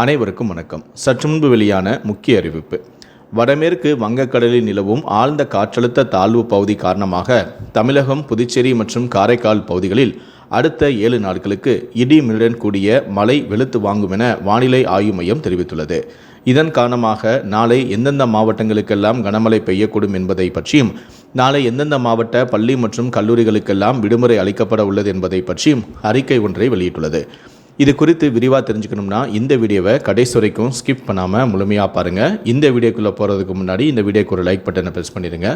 அனைவருக்கும் வணக்கம். சற்று முன்பு வெளியான முக்கிய அறிவிப்பு. வடமேற்கு வங்கக்கடலில் நிலவும் ஆழ்ந்த காற்றழுத்த தாழ்வு பகுதி காரணமாக தமிழகம் புதுச்சேரி மற்றும் காரைக்கால் பகுதிகளில் அடுத்த ஏழு நாட்களுக்கு இடி மின்னலுடன் கூடிய மழை வெளுத்து வாங்கும் என வானிலை ஆய்வு மையம் தெரிவித்துள்ளது. இதன் காரணமாக நாளை எந்தெந்த மாவட்டங்களுக்கெல்லாம் கனமழை பெய்யக்கூடும் என்பதை பற்றியும் நாளை எந்தெந்த மாவட்ட பள்ளி மற்றும் கல்லூரிகளுக்கெல்லாம் விடுமுறை அளிக்கப்பட உள்ளது என்பதை பற்றியும் அறிக்கை ஒன்றை வெளியிட்டுள்ளது. இது குறித்து விரிவாக தெரிஞ்சுக்கணும்னா இந்த வீடியோவை கடைசி வரைக்கும் ஸ்கிப் பண்ணாமல் முழுமையாக பாருங்கள் இந்த வீடியோக்குள்ளே போகிறதுக்கு முன்னாடி இந்த வீடியோக்கு ஒரு லைக் பட்டனை ப்ரெஸ் பண்ணிடுங்க.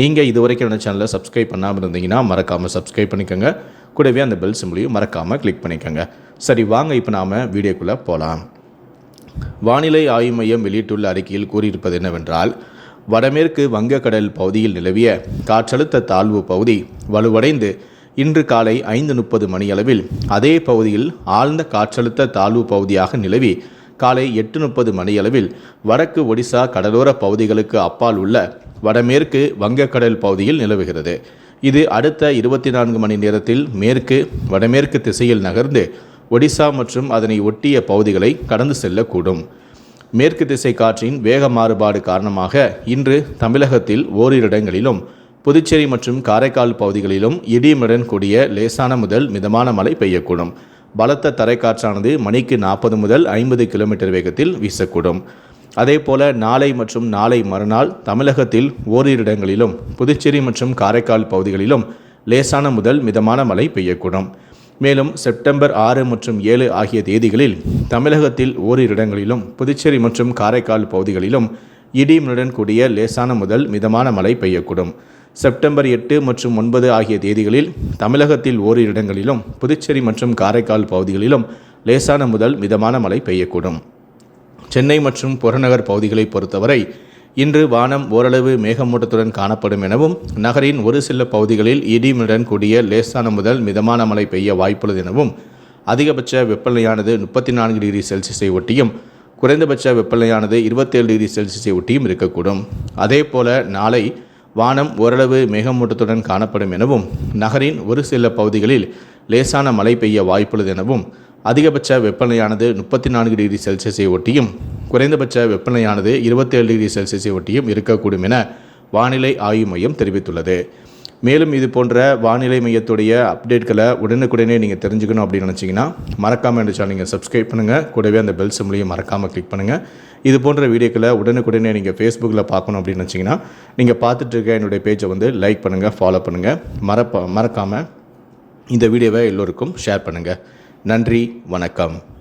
நீங்கள் இது வரைக்கும் என்ன சேனலை சப்ஸ்கிரைப் பண்ணாமல் இருந்தீங்கன்னா மறக்காமல் சப்ஸ்கிரைப் பண்ணிக்கோங்க. கூடவே அந்த பெல் சிம்பிளையும் மறக்காமல் கிளிக் பண்ணிக்கோங்க. சரி வாங்க இப்போ நாம் வீடியோக்குள்ளே போகலாம் வானிலை ஆய்வு மையம் வெளியிட்டுள்ள அறிக்கையில் கூறியிருப்பது என்னவென்றால் வடமேற்கு வங்கக்கடல் பகுதியில் நிலவிய காற்றழுத்த தாழ்வு பகுதி வலுவடைந்து இன்று காலை ஐந்து முப்பது மணியளவில் அதே பகுதியில் ஆழ்ந்த காற்றழுத்த தாழ்வு பகுதியாக நிலவி காலை எட்டு முப்பது மணியளவில் வடக்கு ஒடிசா கடலோர பகுதிகளுக்கு அப்பால் உள்ள வடமேற்கு வங்கக்கடல் பகுதியில் நிலவுகிறது. இது அடுத்த இருபத்தி நான்கு மணி நேரத்தில் மேற்கு வடமேற்கு திசையில் நகர்ந்து ஒடிசா மற்றும் அதனை ஒட்டிய பகுதிகளை கடந்து செல்லக்கூடும். மேற்கு திசை காற்றின் வேக மாறுபாடு காரணமாக இன்று தமிழகத்தில் ஓரிரு இடங்களிலும் புதுச்சேரி மற்றும் காரைக்கால் பகுதிகளிலும் இடியுடன் கூடிய லேசான முதல் மிதமான மழை பெய்யக்கூடும். பலத்த தரைக்காற்றானது மணிக்கு நாற்பது முதல் ஐம்பது கிலோமீட்டர் வேகத்தில் வீசக்கூடும். அதேபோல நாளை மற்றும் நாளை மறுநாள் தமிழகத்தில் ஓரிரு இடங்களிலும் புதுச்சேரி மற்றும் காரைக்கால் பகுதிகளிலும் லேசான முதல் மிதமான மழை பெய்யக்கூடும். மேலும் செப்டம்பர் ஆறு மற்றும் ஏழு ஆகிய தேதிகளில் தமிழகத்தில் ஓரிரு இடங்களிலும் புதுச்சேரி மற்றும் காரைக்கால் பகுதிகளிலும் இடியுடன் கூடிய லேசான முதல் மிதமான மழை பெய்யக்கூடும். செப்டம்பர் எட்டு மற்றும் ஒன்பது ஆகிய தேதிகளில் தமிழகத்தில் ஓரிரு இடங்களிலும் புதுச்சேரி மற்றும் காரைக்கால் பகுதிகளிலும் லேசான முதல் மிதமான மழை பெய்யக்கூடும். சென்னை மற்றும் புறநகர் பகுதிகளை பொறுத்தவரை இன்று வானம் ஓரளவு மேகமூட்டத்துடன் காணப்படும் எனவும் நகரின் ஒரு சில பகுதிகளில் இடிமுடன் கூடிய லேசான முதல் மிதமான மழை பெய்ய வாய்ப்புள்ளது எனவும் அதிகபட்ச வெப்பநிலையானது முப்பத்தி நான்கு டிகிரி செல்சியஸை ஒட்டியும் குறைந்தபட்ச வெப்பநிலையானது இருபத்தேழு டிகிரி செல்சியஸை ஒட்டியும் இருக்கக்கூடும். அதே போல நாளை வானம் ஓரளவு மேகமூட்டத்துடன் காணப்படும் எனவும் நகரின் ஒரு சில பகுதிகளில் லேசான மழை பெய்ய வாய்ப்புள்ளது எனவும் அதிகபட்ச வெப்பநிலையானது முப்பத்தி நான்கு டிகிரி செல்சியஸை ஒட்டியும் குறைந்தபட்ச வெப்பநிலையானது இருபத்தேழு டிகிரி செல்சியஸை ஒட்டியும் இருக்கக்கூடும் என வானிலை ஆய்வு மையம் தெரிவித்துள்ளது. மேலும் இது போன்ற வானிலை மையத்துடைய அப்டேட்களை உடனுக்குடனே நீங்கள் தெரிஞ்சுக்கணும் அப்படின்னு நினச்சிங்கன்னா மறக்காமல் இந்த சேனல் நீங்கள் சப்ஸ்கிரைப் பண்ணுங்கள் கூடவே அந்த பெல் சிம்லையும் மறக்காமல் கிளிக் பண்ணுங்கள் இது போன்ற வீடியோக்களை உடனுக்குடனே நீங்கள் ஃபேஸ்புக்கில் பார்க்கணும் அப்படின்னு நினச்சிங்கன்னா நீங்கள் பார்த்துட்டு இருக்க என்னுடைய பேஜை வந்து லைக் பண்ணுங்கள் ஃபாலோ பண்ணுங்கள் மறப்ப மறக்காமல் இந்த வீடியோவை எல்லோருக்கும் ஷேர் பண்ணுங்கள் நன்றி வணக்கம்.